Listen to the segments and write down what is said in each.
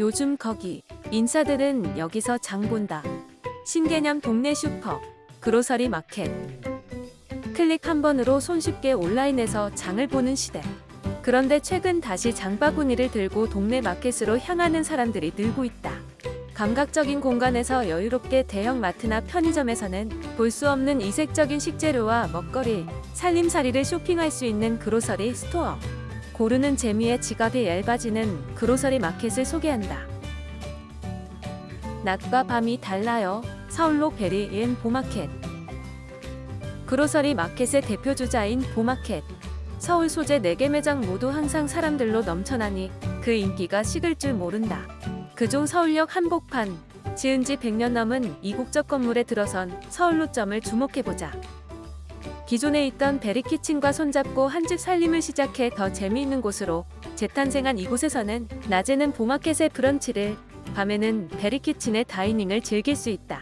요즘 거기 인싸들은 여기서 장 본다. 신개념 동네 슈퍼, 그로서리 마켓. 클릭 한 번으로 손쉽게 온라인에서 장을 보는 시대. 그런데 최근 다시 장바구니를 들고 동네 마켓으로 향하는 사람들이 늘고 있다. 감각적인 공간에서 여유롭게 대형 마트나 편의점에서는 볼 수 없는 이색적인 식재료와 먹거리, 살림살이를 쇼핑할 수 있는 그로서리 스토어. 고르는 재미에 지갑이 얇아지는 그로서리 마켓을 소개한다. 낮과 밤이 달라요. 서울로 베리인 보마켓. 그로서리 마켓의 대표 주자인 보마켓. 서울 소재 4개 매장 모두 항상 사람들로 넘쳐나니 그 인기가 식을 줄 모른다. 그중 서울역 한복판, 지은 지 100년 넘은 이국적 건물에 들어선 서울로점을 주목해보자. 기존에 있던 베리키친과 손잡고 한 집 살림을 시작해 더 재미있는 곳으로 재탄생한 이곳에서는 낮에는 보마켓의 브런치를, 밤에는 베리키친의 다이닝을 즐길 수 있다.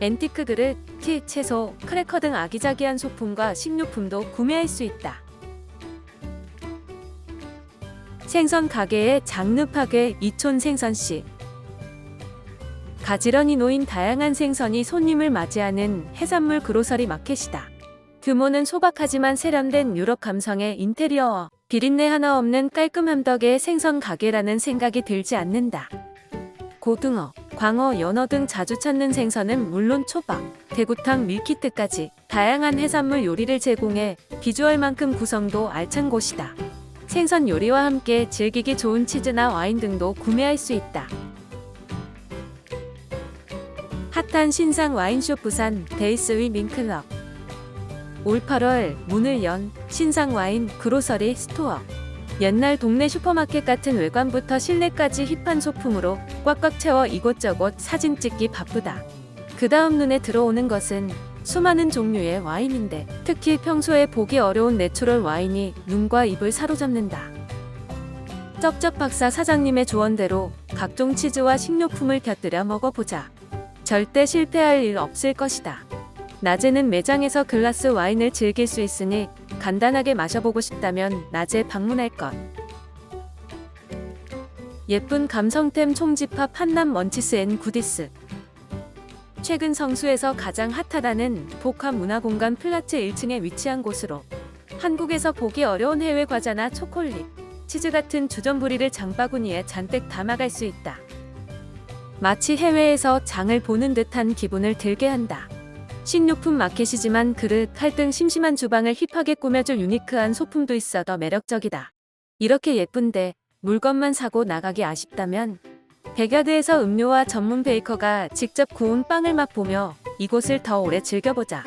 앤티크 그릇, 티, 채소, 크래커 등 아기자기한 소품과 식료품도 구매할 수 있다. 생선 가게의 장르 파괴 이촌 생선씨. 가지런히 놓인 다양한 생선이 손님을 맞이하는 해산물 그로서리 마켓이다. 규모는 소박하지만 세련된 유럽 감성의 인테리어, 비린내 하나 없는 깔끔함 덕에 생선 가게라는 생각이 들지 않는다. 고등어, 광어, 연어 등 자주 찾는 생선은 물론 초밥, 대구탕, 밀키트까지 다양한 해산물 요리를 제공해 비주얼만큼 구성도 알찬 곳이다. 생선 요리와 함께 즐기기 좋은 치즈나 와인 등도 구매할 수 있다. 핫한 신상 와인숍 부산 데이스위 민클럽 올 8월 문을 연 신상 와인 그로서리 스토어 옛날 동네 슈퍼마켓 같은 외관부터 실내까지 힙한 소품으로 꽉꽉 채워 이곳저곳 사진 찍기 바쁘다. 그 다음 눈에 들어오는 것은 수많은 종류의 와인인데 특히 평소에 보기 어려운 내추럴 와인이 눈과 입을 사로잡는다. 쩝쩝 박사 사장님의 조언대로 각종 치즈와 식료품을 곁들여 먹어보자. 절대 실패할 일 없을 것이다. 낮에는 매장에서 글라스 와인을 즐길 수 있으니 간단하게 마셔보고 싶다면 낮에 방문할 것. 예쁜 감성템 총집합 한남 먼치스 앤 구디스. 최근 성수에서 가장 핫하다는 복합 문화공간 플라츠 1층에 위치한 곳으로 한국에서 보기 어려운 해외 과자나 초콜릿, 치즈 같은 주전부리를 장바구니에 잔뜩 담아갈 수 있다. 마치 해외에서 장을 보는 듯한 기분을 들게 한다. 식료품 마켓이지만 그릇, 칼등 심심한 주방을 힙하게 꾸며줄 유니크한 소품도 있어 더 매력적이다. 이렇게 예쁜데 물건만 사고 나가기 아쉽다면 백야드에서 음료와 전문 베이커가 직접 구운 빵을 맛보며 이곳을 더 오래 즐겨보자.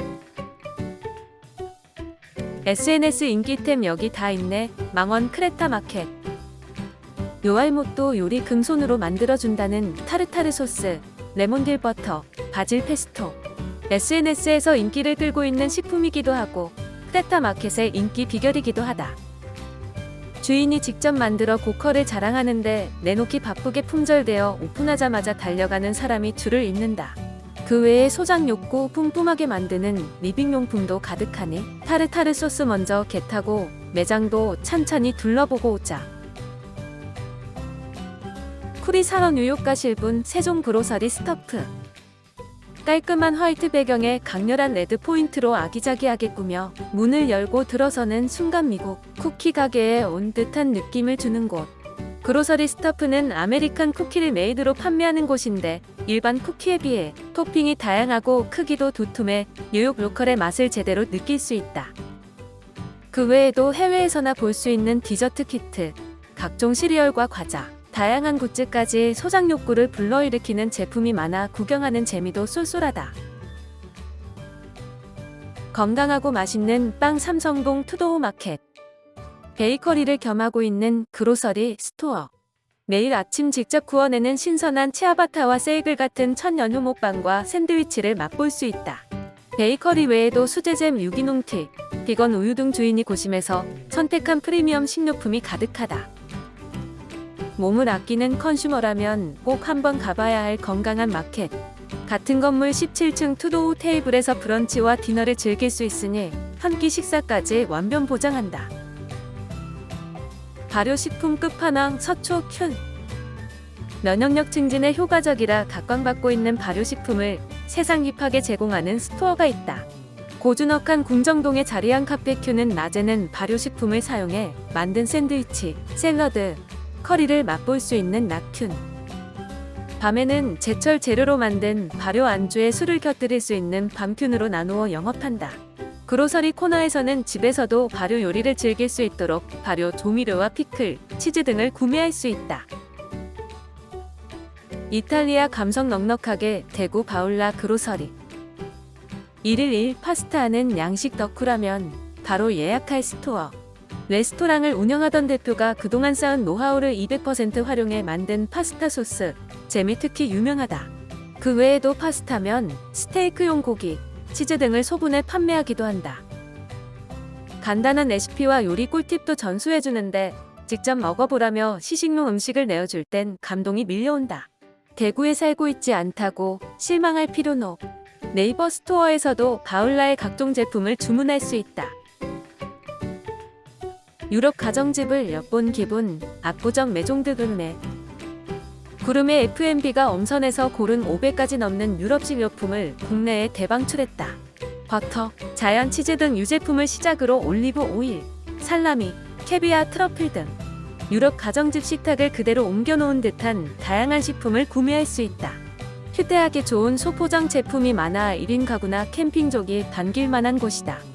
SNS 인기템 여기 다 있네. 망원 크레타 마켓. 요알못도 요리 금손으로 만들어준다는 타르타르 소스, 레몬딜 버터, 바질 페스토. SNS에서 인기를 끌고 있는 식품이기도 하고 크레타 마켓의 인기 비결이기도 하다. 주인이 직접 만들어 고퀄을 자랑하는데 내놓기 바쁘게 품절되어 오픈하자마자 달려가는 사람이 줄을 잇는다. 그 외에 소장 욕구 뿜뿜하게 만드는 리빙용품도 가득하니 타르타르 소스 먼저 겟하고 매장도 찬찬히 둘러보고 오자. 쿠리 산업 뉴욕 가 실 분 세종 그로서리 스터프 깔끔한 화이트 배경에 강렬한 레드 포인트로 아기자기하게 꾸며 문을 열고 들어서는 순간 미국 쿠키 가게에 온 듯한 느낌을 주는 곳. 그로서리 스터프는 아메리칸 쿠키를 메이드로 판매하는 곳인데 일반 쿠키에 비해 토핑이 다양하고 크기도 두툼해 뉴욕 로컬의 맛을 제대로 느낄 수 있다. 그 외에도 해외에서나 볼 수 있는 디저트 키트, 각종 시리얼과 과자, 다양한 굿즈까지 소장 욕구를 불러일으키는 제품이 많아 구경하는 재미도 쏠쏠하다. 건강하고 맛있는 빵 삼성동 투도우 마켓. 베이커리를 겸하고 있는 그로서리 스토어. 매일 아침 직접 구워내는 신선한 치아바타와 세이글 같은 천연유목빵과 샌드위치를 맛볼 수 있다. 베이커리 외에도 수제잼 유기농 티, 비건 우유 등 주인이 고심해서 선택한 프리미엄 식료품이 가득하다. 몸을 아끼는 컨슈머라면 꼭 한번 가봐야 할 건강한 마켓. 같은 건물 17층 투도우 테이블에서 브런치와 디너를 즐길 수 있으니 한 끼 식사까지 완변 보장한다. 발효식품 끝판왕 서초 큐 면역력 증진에 효과적이라 각광받고 있는 발효식품을 세상 힙하게 제공하는 스토어가 있다. 고즈넉한 궁정동에 자리한 카페큐는 낮에는 발효식품을 사용해 만든 샌드위치, 샐러드, 커리를 맛볼 수 있는 낙균. 밤에는 제철 재료로 만든 발효 안주에 술을 곁들일 수 있는 밤균으로 나누어 영업한다. 그로서리 코너에서는 집에서도 발효 요리를 즐길 수 있도록 발효 조미료와 피클, 치즈 등을 구매할 수 있다. 이탈리아 감성 넉넉하게 대구 바울라 그로서리 1일 1 파스타는 양식 덕후라면 바로 예약할 스토어 레스토랑을 운영하던 대표가 그동안 쌓은 노하우를 200% 활용해 만든 파스타 소스 잼이 특히 유명하다. 그 외에도 파스타면 스테이크용 고기, 치즈 등을 소분해 판매하기도 한다. 간단한 레시피와 요리 꿀팁도 전수해주는데 직접 먹어보라며 시식용 음식을 내어줄 땐 감동이 밀려온다. 대구에 살고 있지 않다고 실망할 필요노. 네이버 스토어에서도 바울라의 각종 제품을 주문할 수 있다. 유럽 가정집을 엿본 기분, 압구정 매종드 굴메. 구름의 F&B가 엄선해서 고른 500가지 넘는 유럽식 요품을 국내에 대방출했다. 버터, 자연 치즈 등 유제품을 시작으로 올리브 오일, 살라미, 캐비아 트러플 등 유럽 가정집 식탁을 그대로 옮겨놓은 듯한 다양한 식품을 구매할 수 있다. 휴대하기 좋은 소포장 제품이 많아 1인 가구나 캠핑족이 반길 만한 곳이다.